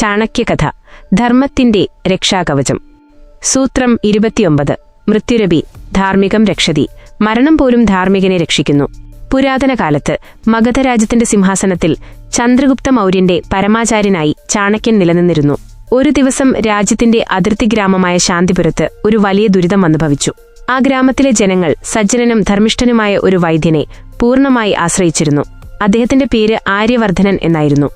ചാണക്യകഥ ധർമ്മത്തിന്റെ രക്ഷാകവചം. സൂത്രം ഇരുപത്തിയൊമ്പത് മൃത്യുരപി ധാർമ്മികം രക്ഷതി മരണം പോലും ധാർമ്മികനെ രക്ഷിക്കുന്നു. പുരാതന കാലത്ത് മഗധരാജ്യത്തിന്റെ സിംഹാസനത്തിൽ ചന്ദ്രഗുപ്ത മൗര്യന്റെ പരമാചാര്യനായി ചാണക്യൻ നിലനിന്നിരുന്നു. ഒരു ദിവസം രാജ്യത്തിന്റെ അതിർത്തി ഗ്രാമമായ ശാന്തിപുരത്ത് ഒരു വലിയ ദുരിതം അനുഭവിച്ചു ആ ഗ്രാമത്തിലെ ജനങ്ങൾ സജ്ജനനും ധർമ്മിഷ്ഠനുമായ ഒരു വൈദ്യനെ പൂർണമായി ആശ്രയിച്ചിരുന്നു. അദ്ദേഹത്തിന്റെ പേര് ആര്യവർദ്ധനൻ എന്നായിരുന്നു.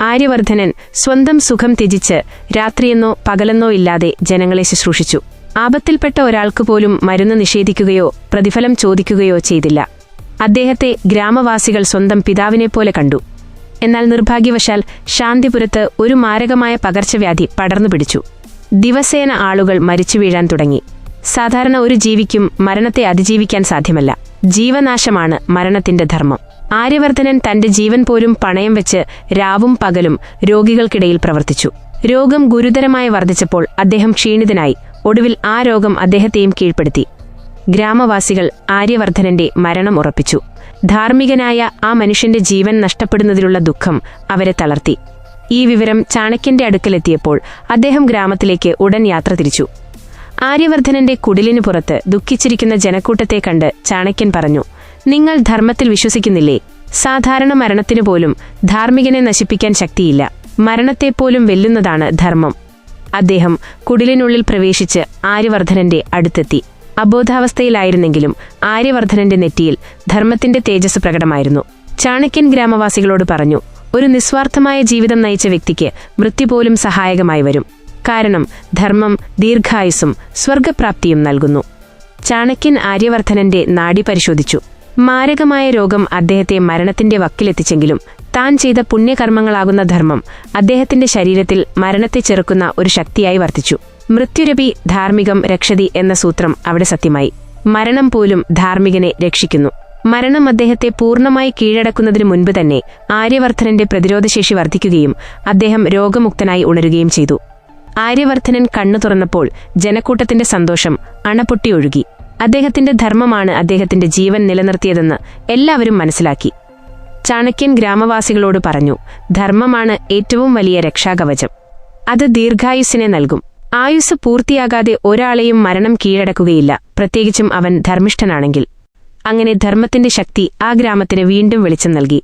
ആര്യവർദ്ധനൻ സ്വന്തം സുഖം ത്യജിച്ച് രാത്രിയെന്നോ പകലെന്നോ ഇല്ലാതെ ജനങ്ങളെ ശുശ്രൂഷിച്ചു. ആപത്തിൽപ്പെട്ട ഒരാൾക്ക് പോലും മരുന്ന് നിഷേധിക്കുകയോ പ്രതിഫലം ചോദിക്കുകയോ ചെയ്തില്ല. അദ്ദേഹത്തെ ഗ്രാമവാസികൾ സ്വന്തം പിതാവിനെപ്പോലെ കണ്ടു. എന്നാൽ നിർഭാഗ്യവശാൽ ശാന്തിപുരത്ത് ഒരു മാരകമായ പകർച്ചവ്യാധി പടർന്നു പിടിച്ചു. ദിവസേന ആളുകൾ മരിച്ചു വീഴാൻ തുടങ്ങി. സാധാരണ ഒരു ജീവിക്കും മരണത്തെ അതിജീവിക്കാൻ സാധ്യമല്ല. ജീവനാശമാണ് മരണത്തിന്റെ ധർമ്മം. ആര്യവർദ്ധനൻ തന്റെ ജീവൻ പോലും പണയം വെച്ച് രാവും പകലും രോഗികൾക്കിടയിൽ പ്രവർത്തിച്ചു. രോഗം ഗുരുതരമായി വർദ്ധിച്ചപ്പോൾ അദ്ദേഹം ക്ഷീണിതനായി. ഒടുവിൽ ആ രോഗം അദ്ദേഹത്തെയും കീഴ്പ്പെടുത്തി. ഗ്രാമവാസികൾ ആര്യവർദ്ധനന്റെ മരണം ഉറപ്പിച്ചു. ധാർമ്മികനായ ആ മനുഷ്യന്റെ ജീവൻ നഷ്ടപ്പെടുന്നതിലുള്ള ദുഃഖം അവരെ തളർത്തി. ഈ വിവരം ചാണക്യന്റെ അടുക്കലെത്തിയപ്പോൾ അദ്ദേഹം ഗ്രാമത്തിലേക്ക് ഉടൻ യാത്ര തിരിച്ചു. ആര്യവർദ്ധനന്റെ കുടിലിനു പുറത്ത് ദുഃഖിച്ചിരിക്കുന്ന ജനക്കൂട്ടത്തെ കണ്ട് ചാണക്യൻ പറഞ്ഞു നിങ്ങൾ ധർമ്മത്തിൽ വിശ്വസിക്കുന്നില്ലേ? സാധാരണ മരണത്തിനു പോലും ധാർമ്മികനെ നശിപ്പിക്കാൻ ശക്തിയില്ല. മരണത്തെപ്പോലും വെല്ലുന്നതാണ് ധർമ്മം. അദ്ദേഹം കുടിലിനുള്ളിൽ പ്രവേശിച്ച് ആര്യവർദ്ധനന്റെ അടുത്തെത്തി. അബോധാവസ്ഥയിലായിരുന്നെങ്കിലും ആര്യവർദ്ധനന്റെ നെറ്റിയിൽ ധർമ്മത്തിന്റെ തേജസ് പ്രകടമായിരുന്നു. ചാണക്യൻ ഗ്രാമവാസികളോട് പറഞ്ഞു ഒരു നിസ്വാർത്ഥമായ ജീവിതം നയിച്ച വ്യക്തിക്ക് മൃത്യു പോലും സഹായകമായി വരും. കാരണം ധർമ്മം ദീർഘായുസും സ്വർഗപ്രാപ്തിയും നൽകുന്നു. ചാണക്യൻ ആര്യവർദ്ധനന്റെ നാഡി പരിശോധിച്ചു. മാരകമായ രോഗം അദ്ദേഹത്തെ മരണത്തിന്റെ വക്കിലെത്തിച്ചെങ്കിലും താൻ ചെയ്ത പുണ്യകർമ്മങ്ങളാകുന്ന ധർമ്മം അദ്ദേഹത്തിന്റെ ശരീരത്തിൽ മരണത്തെ ചെറുക്കുന്ന ഒരു ശക്തിയായി വർത്തിച്ചു. മൃത്യുരപി ധാർമ്മികം രക്ഷതി എന്ന സൂത്രം അവിടെ സത്യമായി. മരണം പോലും ധാർമ്മികനെ രക്ഷിക്കുന്നു. മരണം അദ്ദേഹത്തെ പൂർണമായി കീഴടക്കുന്നതിനു മുൻപ് തന്നെ ആര്യവർദ്ധനന്റെ പ്രതിരോധശേഷി വർദ്ധിക്കുകയും അദ്ദേഹം രോഗമുക്തനായി ഉണരുകയും ചെയ്തു. ആര്യവർദ്ധനൻ കണ്ണു തുറന്നപ്പോൾ ജനക്കൂട്ടത്തിന്റെ സന്തോഷം അണപൊട്ടി ഒഴുകി അദ്ദേഹത്തിന്റെ ധർമ്മമാണ് അദ്ദേഹത്തിന്റെ ജീവൻ നിലനിർത്തിയതെന്ന് എല്ലാവരും മനസ്സിലാക്കി. ചാണക്യൻ ഗ്രാമവാസികളോട് പറഞ്ഞു ധർമ്മമാണ് ഏറ്റവും വലിയ രക്ഷാകവചം. അത് ദീർഘായുസ്സിനെ നൽകും. ആയുസ് പൂർത്തിയാകാതെ ഒരാളെയും മരണം കീഴടക്കുകയില്ല. പ്രത്യേകിച്ചും അവൻ ധർമ്മിഷ്ഠനാണെങ്കിൽ. അങ്ങനെ ധർമ്മത്തിന്റെ ശക്തി ആ ഗ്രാമത്തിന് വീണ്ടും വെളിച്ചം നൽകി.